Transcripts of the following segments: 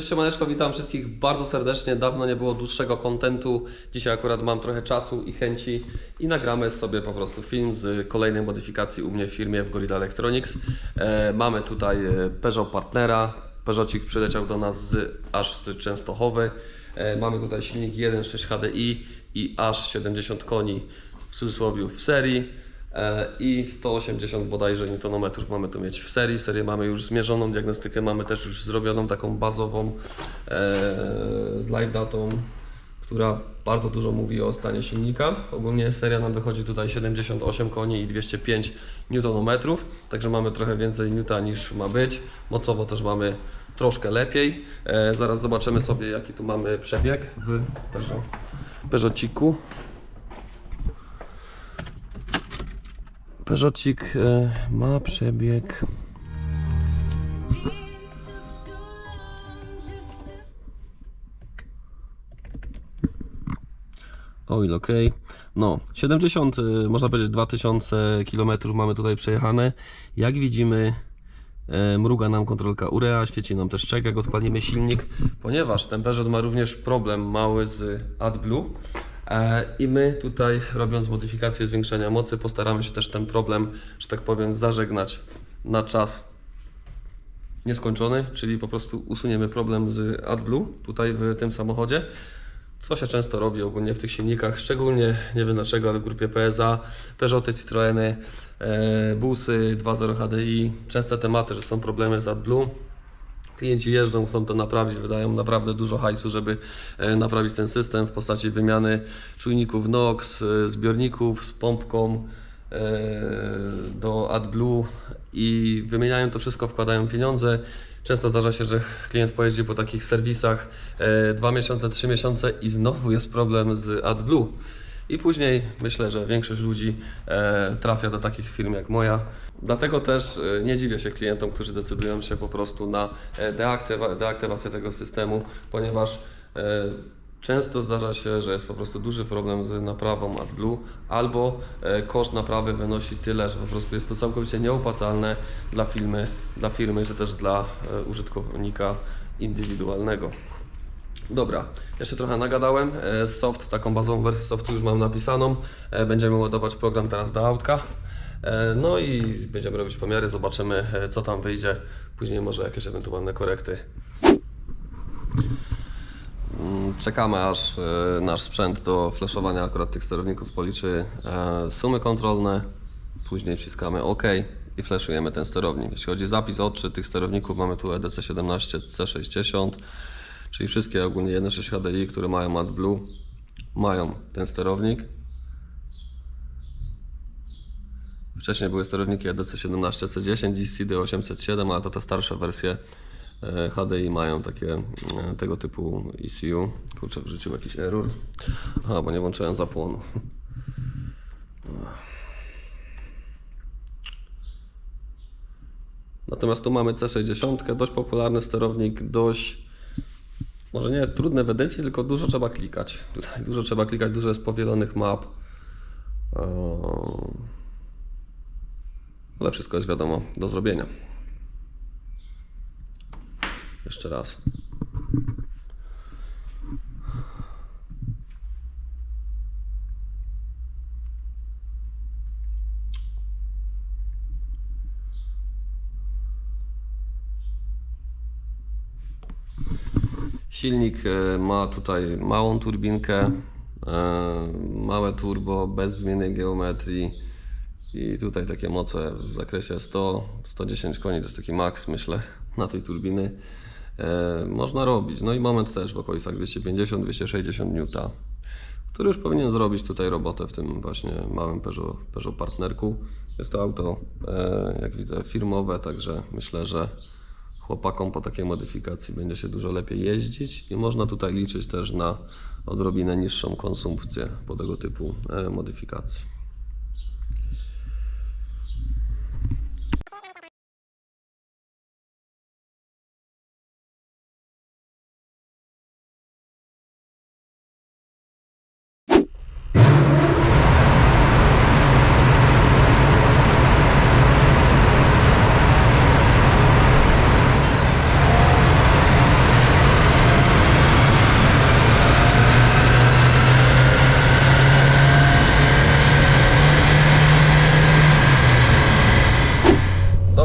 cześć siemaneczko, witam wszystkich bardzo serdecznie. Dawno nie było dłuższego kontentu. Dzisiaj akurat mam trochę czasu i chęci i nagramy sobie po prostu film z kolejnej modyfikacji u mnie w firmie w Gorilla Electronics. E, mamy tutaj e, Peugeot Partnera. Peugeotik przyleciał do nas z, aż z Częstochowy. E, mamy tutaj silnik 1.6 HDI i aż 70 koni w cudzysłowie w serii. E, i 180 bodajże newtonometrów mamy tu mieć w serii. Serię mamy już zmierzoną, diagnostykę mamy też już zrobioną, taką bazową e, z live datą, która bardzo dużo mówi o stanie silnika. Ogólnie seria nam wychodzi tutaj 78 koni i 205 newtonometrów, także mamy trochę więcej newta niż ma być. Mocowo też mamy troszkę lepiej. E, zaraz zobaczymy sobie jaki tu mamy przebieg w Peugeot. Peugeotik e, ma przebieg. O ile okej. No, 70, y, można powiedzieć 2000 km mamy tutaj przejechane. Jak widzimy, e, mruga nam kontrolka urea, świeci nam też czek, jak odpalimy silnik, ponieważ ten ma również problem mały z AdBlue. E, I my tutaj, robiąc modyfikację zwiększenia mocy, postaramy się też ten problem, że tak powiem, zażegnać na czas nieskończony, czyli po prostu usuniemy problem z AdBlue tutaj w tym samochodzie. Co się często robi ogólnie w tych silnikach, szczególnie, nie wiem dlaczego, ale w grupie PSA, Peugeoty, Citroeny, e, busy 2.0 HDI, częste tematy, że są problemy z AdBlue. Klienci jeżdżą, chcą to naprawić, wydają naprawdę dużo hajsu, żeby e, naprawić ten system w postaci wymiany czujników NOx, e, zbiorników z pompką e, do AdBlue i wymieniają to wszystko, wkładają pieniądze. Często zdarza się, że klient pojeździ po takich serwisach dwa miesiące, trzy miesiące i znowu jest problem z AdBlue. I później myślę, że większość ludzi e, trafia do takich firm jak moja. Dlatego też e, nie dziwię się klientom, którzy decydują się po prostu na e, deaktywa- deaktywację tego systemu, ponieważ często zdarza się, że jest po prostu duży problem z naprawą AdBlue, albo koszt naprawy wynosi tyle, że po prostu jest to całkowicie nieopłacalne dla firmy, dla firmy czy też dla użytkownika indywidualnego. Dobra, jeszcze trochę nagadałem. E, Soft, taką bazową wersję softu już mam napisaną. E, Będziemy ładować program teraz do autka. E, No i będziemy robić pomiary, zobaczymy co tam wyjdzie. Później może jakieś ewentualne korekty. Mm, Czekamy aż nasz sprzęt do flashowania akurat tych sterowników policzy sumy kontrolne. Później wciskamy OK i flashujemy ten sterownik. Jeśli chodzi o zapis odczy tych sterowników, mamy tu E EDC17, C60, czyli wszystkie ogólnie 1.6 HDI, które mają AdBlue, mają ten sterownik. Wcześniej były sterowniki E EDC17, C10, dziś CD807, ale to te starsze wersje e, HDI mają takie e, tego typu ECU. Kurczę, wrzucił jakiś error. Aha, bo nie włączyłem zapłonu. Natomiast tu mamy C60, dość popularny sterownik, dość może nie jest trudne w edycji, tylko dużo trzeba klikać. Tutaj dużo trzeba klikać, dużo jest powielonych map. Eee, Ale wszystko jest wiadomo do zrobienia. Jeszcze raz. Silnik e, ma tutaj małą turbinkę, e, małe turbo bez zmiennej geometrii i tutaj takie moce w zakresie 100-110 koni, to jest taki maks myślę na tej turbiny. E, Można robić, no i moment też w okolicach 250-260 N, który już powinien zrobić tutaj robotę w tym właśnie małym Peugeot, Peugeot Partnerku. Jest to auto, jak widzę, firmowe, także myślę, że chłopakom po takiej modyfikacji będzie się dużo lepiej jeździć i można tutaj liczyć też na odrobinę niższą konsumpcję po tego typu e,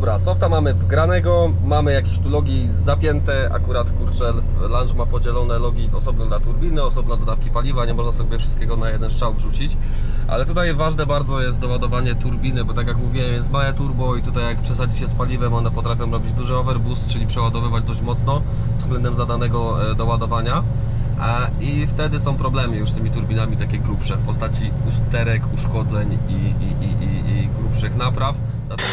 modyfikacji. Lufta mamy wgranego, mamy jakieś tu logi zapięte, akurat kurczę lunch ma podzielone logi osobno dla turbiny, osobno do dawki paliwa, nie można sobie wszystkiego na jeden strzał wrzucić. Ale tutaj ważne bardzo jest doładowanie turbiny, bo tak jak mówiłem jest małe turbo i tutaj jak przesadzi się z paliwem, one potrafią robić duży overboost, czyli przeładowywać dość mocno względem zadanego e, doładowania. I wtedy są problemy już z tymi turbinami takie grubsze w postaci usterek, uszkodzeń i, i, i, i, i grubszych napraw. Dlatego...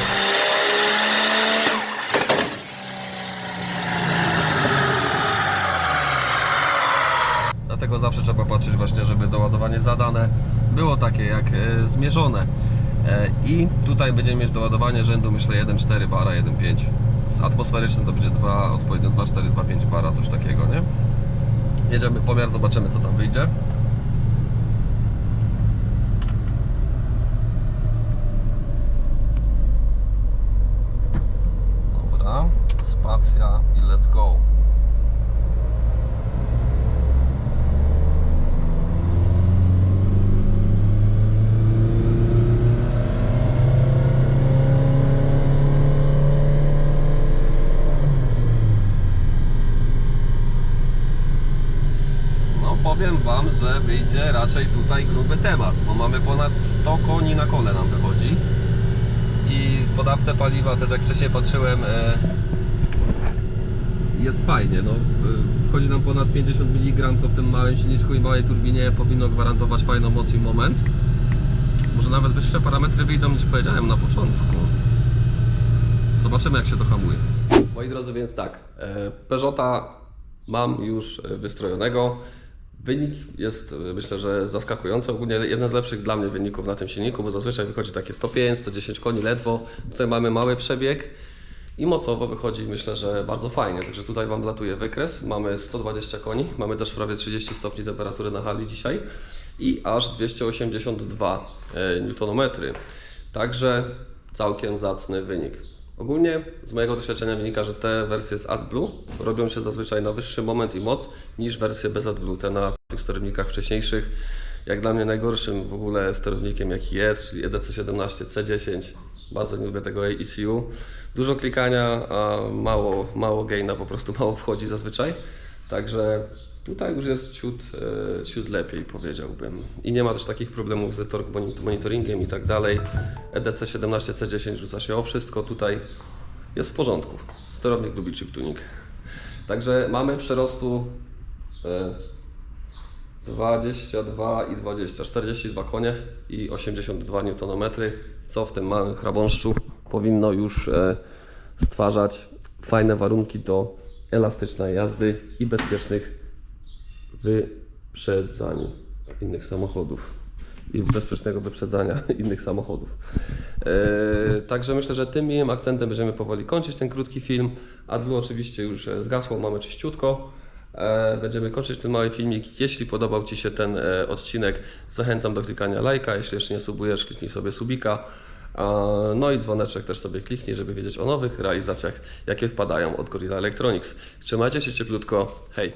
Dlatego zawsze trzeba patrzeć właśnie, żeby doładowanie zadane było takie jak e, zmierzone. E, I tutaj będziemy mieć doładowanie rzędu myślę 1,4 bara, 1,5. Z atmosferycznym to będzie 2, odpowiednio 2,4, 2,5 bara, coś takiego, nie? Jedziemy pomiar, zobaczymy co tam wyjdzie. Dobra, spacja i let's go. Powiem Wam, że wyjdzie raczej tutaj gruby temat, bo mamy ponad 100 koni na kole nam wychodzi i w podawce paliwa też jak wcześniej patrzyłem e, jest fajnie, no wchodzi nam ponad 50 mg, co w tym małym silniczku i małej turbinie powinno gwarantować fajną moc i moment. Może nawet wyższe parametry wyjdą niż powiedziałem na początku. Zobaczymy jak się to hamuje. Moi drodzy, więc tak, e, Peugeota mam już e, wystrojonego. Wynik jest e, myślę, że zaskakujący. Ogólnie jeden z lepszych dla mnie wyników na tym silniku, bo zazwyczaj wychodzi takie 105, 110 koni ledwo. Tutaj mamy mały przebieg i mocowo wychodzi myślę, że bardzo fajnie. Także tutaj Wam latuje wykres. Mamy 120 koni, mamy też prawie 30 stopni temperatury na hali dzisiaj i aż 282 Nm. Także całkiem zacny wynik. Ogólnie z mojego doświadczenia wynika, że te wersje z AdBlue robią się zazwyczaj na wyższy moment i moc niż wersje bez AdBlue. Te na tych sterownikach wcześniejszych, jak dla mnie najgorszym w ogóle sterownikiem jaki jest, czyli E EDC17 C10. Bardzo nie lubię tego ECU. Dużo klikania, a mało, mało gaina, po prostu mało wchodzi zazwyczaj. Także tutaj już jest ciut, e, ciut lepiej powiedziałbym. I nie ma też takich problemów z torque moni- monitoringiem i tak dalej. E EDC 17C10 rzuca się o wszystko. Tutaj jest w porządku. Sterownik lubi chip. Także mamy przerostu e, 22 i 20, 42 konie i 82 Nm, co w tym małym chrabąszczu powinno już e, stwarzać fajne warunki do elastycznej jazdy i bezpiecznych wyprzedzań innych samochodów i bezpiecznego wyprzedzania innych samochodów. E, także myślę, że tym miłym akcentem będziemy powoli kończyć ten krótki film. AdBlue oczywiście już e, zgasło, mamy czyściutko. E, Będziemy kończyć ten mały filmik. Jeśli podobał Ci się ten odcinek, zachęcam do klikania lajka. Jeśli jeszcze nie subujesz, kliknij sobie subika. No i dzwoneczek też sobie kliknij, żeby wiedzieć o nowych realizacjach, jakie wpadają od Gorilla Electronics. Trzymajcie się cieplutko. Hej!